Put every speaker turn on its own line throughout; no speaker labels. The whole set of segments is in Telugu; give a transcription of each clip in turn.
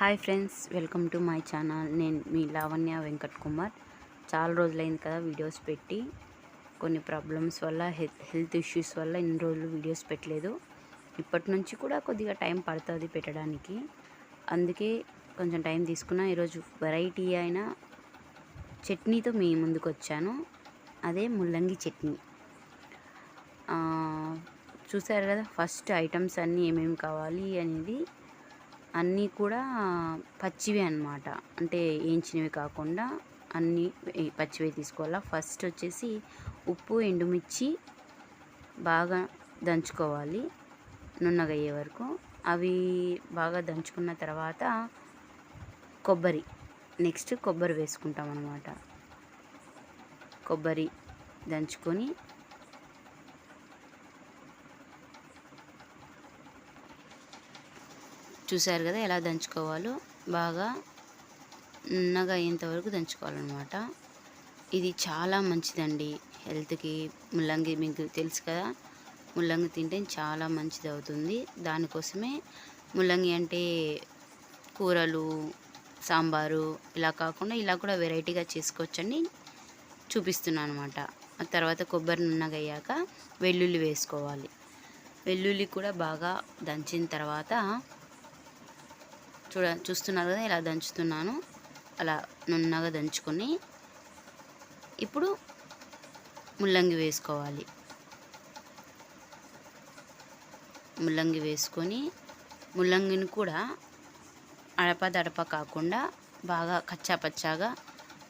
Hi friends welcome to my channel. నేను మీ లావణ్య వెంకట్ కుమార్. చాలా రోజులైంది కదా వీడియోస్ పెట్టి. కొన్ని ప్రాబ్లమ్స్ వల్ల హెల్త్ హెల్త్ ఇష్యూస్ వల్ల ఇన్ని రోజులు వీడియోస్ పెట్టలేదు. ఇప్పటి నుంచి కూడా కొద్దిగా టైం పడుతుంది పెట్టడానికి. అందుకే కొంచెం టైం తీసుకున్నా. ఈరోజు వెరైటీ అయిన చట్నీతో మీ ముందుకు వచ్చాను. అదే ముల్లంగి చట్నీ. చూసారు కదా ఫస్ట్ ఐటమ్స్ అన్నీ ఏమేమి కావాలి అనేది అన్నీ కూడా పచ్చివే అన్నమాట. అంటే వేయించినవి కాకుండా అన్నీ పచ్చివే తీసుకోవాలా. ఫస్ట్ వచ్చేసి ఉప్పు ఎండుమిర్చి బాగా దంచుకోవాలి నున్నగా అయ్యే వరకు. అవి బాగా దంచుకున్న తర్వాత కొబ్బరి నెక్స్ట్ కొబ్బరి వేసుకుంటాం అన్నమాట కొబ్బరి దంచుకొని చూసారు కదా ఎలా దంచుకోవాలో బాగా నున్నగా అయ్యేంతవరకు దంచుకోవాలన్నమాట. ఇది చాలా మంచిదండి హెల్త్కి. ముల్లంగి మీకు తెలుసు కదా ముల్లంగి తింటే చాలా మంచిది అవుతుంది. దానికోసమే ముల్లంగి అంటే కూరలు సాంబారు ఇలా కాకుండా ఇలా కూడా వెరైటీగా చేసుకోవచ్చని చూపిస్తున్నాను అనమాట ఆ తర్వాత కొబ్బరి నున్నగయ్యాక వెల్లుల్లి వేసుకోవాలి. వెల్లుల్లి కూడా బాగా దంచిన తర్వాత చూడ చూస్తున్నారు కదా ఇలా దంచుతున్నాను. అలా నున్నగా దంచుకొని ఇప్పుడు ముల్లంగి వేసుకోవాలి. ముల్లంగి వేసుకొని ముల్లంగిని కూడా అడప దడప కాకుండా బాగా కచ్చా పచ్చాగా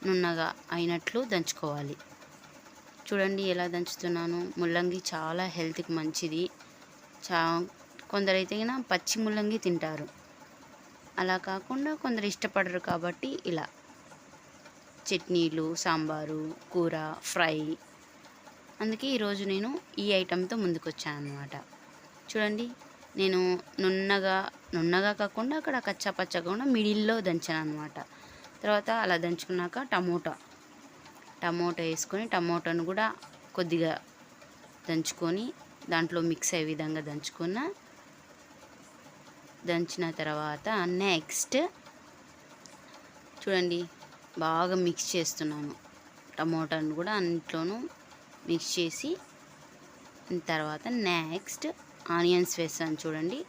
నున్నగా అయినట్లు దంచుకోవాలి. చూడండి ఎలా దంచుతున్నాను. ముల్లంగి చాలా హెల్త్కి మంచిది. చా కొందరైతే పచ్చి ముల్లంగి తింటారు. అలా కాకుండా కొందరు ఇష్టపడరు కాబట్టి ఇలా. చట్నీలు సాంబారు కూర ఫ్రై. అందుకే ఈరోజు నేను ఈ ఐటెంతో ముందుకు వచ్చాను అనమాట చూడండి నేను నున్నగా నున్నగా కాకుండా అక్కడ కచ్చా పచ్చగా కూడా మిడిల్లో దంచాను అనమాట తర్వాత అలా దంచుకున్నాక టమోటా. టమోటా వేసుకొని టమోటాను కూడా కొద్దిగా దంచుకొని దాంట్లో మిక్స్ అయ్యే విధంగా దంచుకున్న దంచిన తర్వాత నెక్స్ట్ చూడండి బాగా మిక్స్ చేస్తున్నాను టమోటాను కూడా అన్నిట్లోనూ మిక్స్ చేసి తర్వాత నెక్స్ట్ ఆనియన్స్ వేస్తాను చూడండి.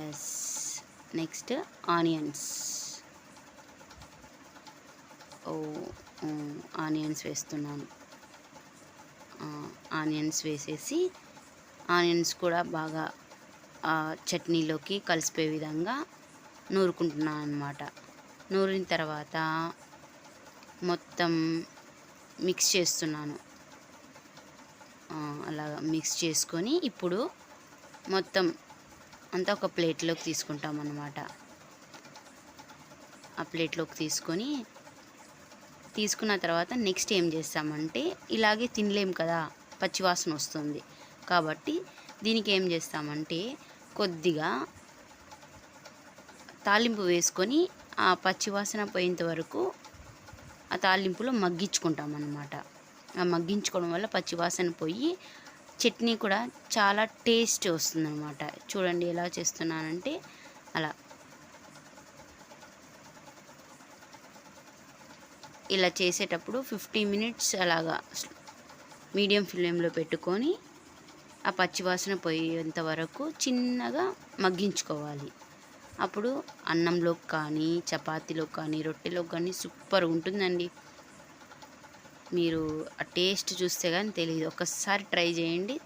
Yes next onions. ఓ ఆనియన్స్ వేస్తున్నాను. ఆనియన్స్ వేసేసి ఆనియన్స్ కూడా బాగా చట్నీలోకి కలిసిపోయే విధంగా నూరుకుంటున్నాను అనమాట నూరిన తర్వాత మొత్తం మిక్స్ చేస్తున్నాను. అలా మిక్స్ చేసుకొని ఇప్పుడు మొత్తం అంతా ఒక ప్లేట్లోకి తీసుకుంటాం అన్నమాట ఆ ప్లేట్లోకి తీసుకొని తీసుకున్న తర్వాత నెక్స్ట్ ఏం చేస్తామంటే ఇలాగే తినలేం కదా పచ్చివాసన వస్తుంది. కాబట్టి దీనికి ఏం చేస్తామంటే కొద్దిగా తాలింపు వేసుకొని ఆ పచ్చివాసన పోయేంత వరకు ఆ తాలింపులో మగ్గించుకుంటాం అన్నమాట ఆ మగ్గించుకోవడం వల్ల పచ్చివాసన పోయి చట్నీ కూడా చాలా టేస్ట్ వస్తుందన్నమాట. చూడండి ఎలా చేస్తున్నానంటే అలా. ఇలా చేసేటప్పుడు ఫిఫ్టీ మినిట్స్ అలాగా మీడియం ఫ్లేమ్లో పెట్టుకొని ఆ పచ్చివాసన పోయేంత వరకు చిన్నగా మగ్గించుకోవాలి. అప్పుడు అన్నంలోకి కానీ చపాతీలో కానీ రొట్టెలోకి కానీ సూపర్ ఉంటుందండి. మీరు ఆ టేస్ట్ చూస్తే కానీ తెలియదు ఒకసారి ట్రై చేయండి.